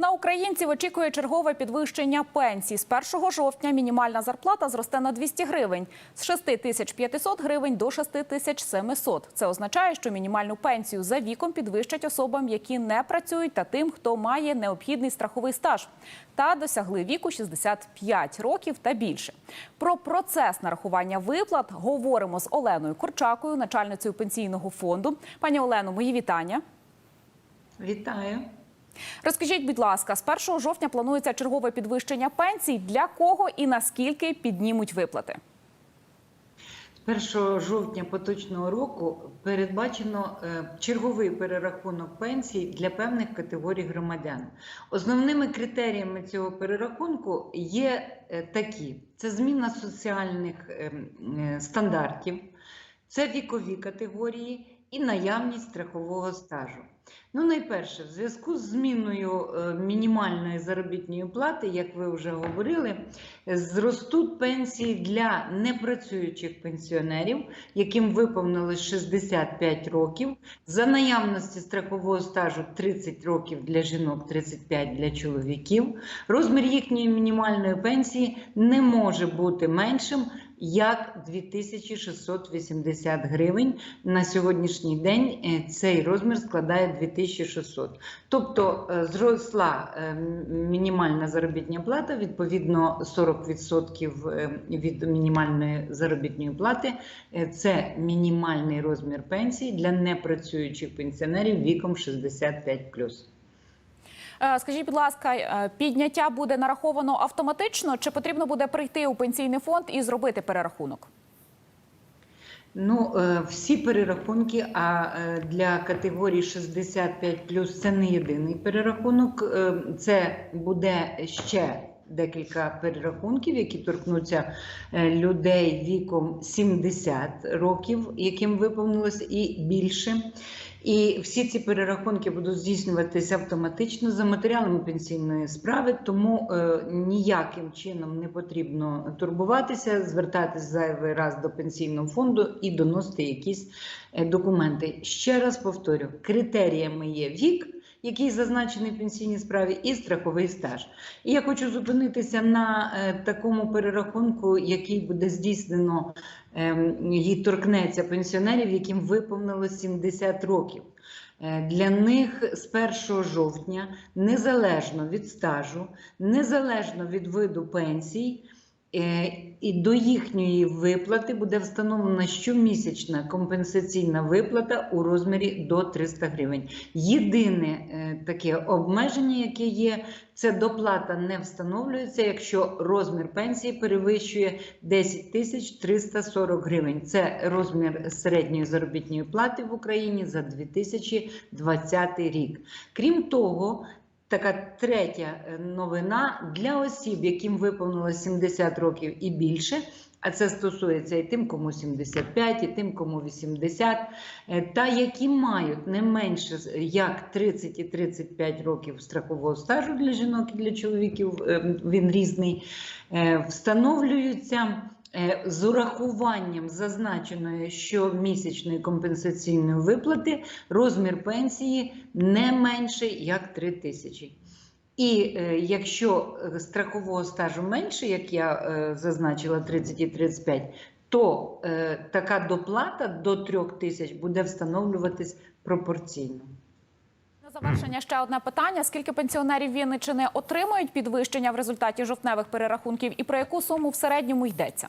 На українців очікує чергове підвищення пенсій. З 1 жовтня мінімальна зарплата зросте на 200 гривень з 6 тисяч 500 гривень до 6 тисяч 700. Це означає, що мінімальну пенсію за віком підвищать особам, які не працюють, та тим, хто має необхідний страховий стаж та досягли віку 65 років та більше. Про процес нарахування виплат говоримо з Оленою Корчакою, начальницею пенсійного фонду. Пані Олено, мої вітання. Вітаю. Розкажіть, будь ласка, з 1 жовтня планується чергове підвищення пенсій. Для кого і наскільки піднімуть виплати? З 1 жовтня поточного року передбачено е, черговий перерахунок пенсій для певних категорій громадян. Основними критеріями цього перерахунку є е, такі: це зміна соціальних е, стандартів, це вікові категорії і наявність страхового стажу. Ну, найперше, в зв'язку з зміною е, мінімальної заробітної плати, як ви вже говорили, зростуть пенсії для непрацюючих пенсіонерів, яким виповнилось 65 років, за наявності страхового стажу 30 років для жінок, 35 для чоловіків. Розмір їхньої мінімальної пенсії не може бути меншим. Як 2680 гривень на сьогоднішній день е, цей розмір складає 2600. Тобто е, зросла е, мінімальна заробітня плата, відповідно 40% е, від мінімальної заробітної плати. Це мінімальний розмір пенсії для непрацюючих пенсіонерів віком 65+. Е, Скажіть, будь ласка, е, підняття буде нараховано автоматично, чи потрібно буде прийти у пенсійний фонд і зробити перерахунок? Ну, е, всі перерахунки, а для категорії 65 це не єдиний перерахунок. Це буде ще декілька перерахунків, які торкнуться людей віком 70 років, яким виповнилось і більше. І всі ці перерахунки будуть здійснюватися автоматично за матеріалами пенсійної справи, тому е, ніяким чином не потрібно турбуватися, звертатись зайвий раз до пенсійного фонду і доносити якісь е, документи. Ще раз повторю: критеріями є вік. Який зазначений в пенсійній справі, і страховий стаж. І я хочу зупинитися на е, такому перерахунку, який буде здійснено ем, і торкнеться пенсіонерів, яким виповнилось 70 років. Е, Для них з 1 жовтня, незалежно від стажу, незалежно від виду пенсій, і до їхньої виплати буде встановлена щомісячна компенсаційна виплата у розмірі до 300 гривень. Єдине е, таке обмеження, яке є, це доплата не встановлюється, якщо розмір пенсії перевищує 10 тисяч 340 гривень. Це розмір середньої заробітної плати в Україні за 2020 рік. Крім того, Така третя е, новина для осіб, яким виповнилось 70 років і більше, а це стосується і тим, кому 75, і тим, кому 80, е, та які мають не менше як 30 і 35 років страхового стажу для жінок і для чоловіків, е, він різний, встановлюються. Е, З урахуванням зазначеної щомісячної компенсаційної виплати розмір пенсії не менше як 3 тисячі. І е, якщо е, страхового стажу менше, як я зазначила, 30 і 35, то така доплата до 3 тисяч буде встановлюватись пропорційно. На завершення ще одне питання: скільки пенсіонерів Вінниччини отримують підвищення в результаті жовтневих перерахунків, і про яку суму в середньому йдеться?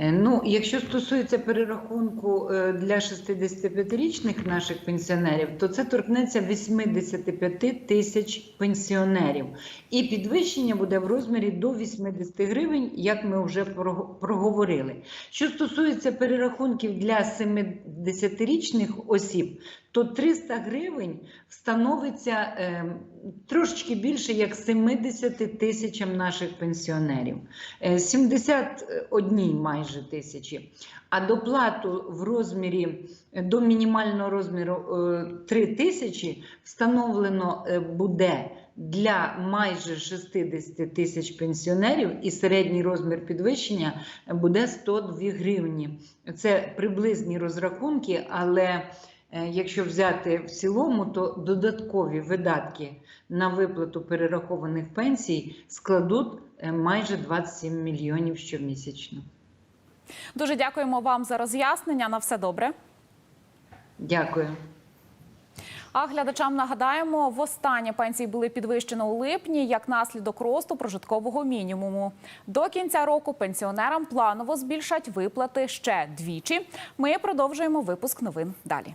Ну, якщо стосується перерахунку е, для 65-річних наших пенсіонерів, то це торкнеться 85 тисяч пенсіонерів. І підвищення буде в розмірі до 80 гривень, як ми вже проговорили. Що стосується перерахунків для 70-річних осіб, то 300 гривень встановиться е, трошечки більше як 70 тисячам наших пенсіонерів. Е, 71 майже тисячі. А доплату в розмірі е, до мінімального розміру е, 3 тисячі встановлено е, буде для майже 60 тисяч пенсіонерів, і середній розмір підвищення буде 102 гривні. Це приблизні розрахунки, але Е, Якщо взяти в цілому, то додаткові видатки на виплату перерахованих пенсій складуть е, майже 27 мільйонів щомісячно. Дуже дякуємо вам за роз'яснення. На все добре. Дякую. А глядачам нагадаємо, востаннє пенсії були підвищені у липні як наслідок росту прожиткового мінімуму. До кінця року пенсіонерам планово збільшать виплати ще двічі. Ми продовжуємо випуск новин далі.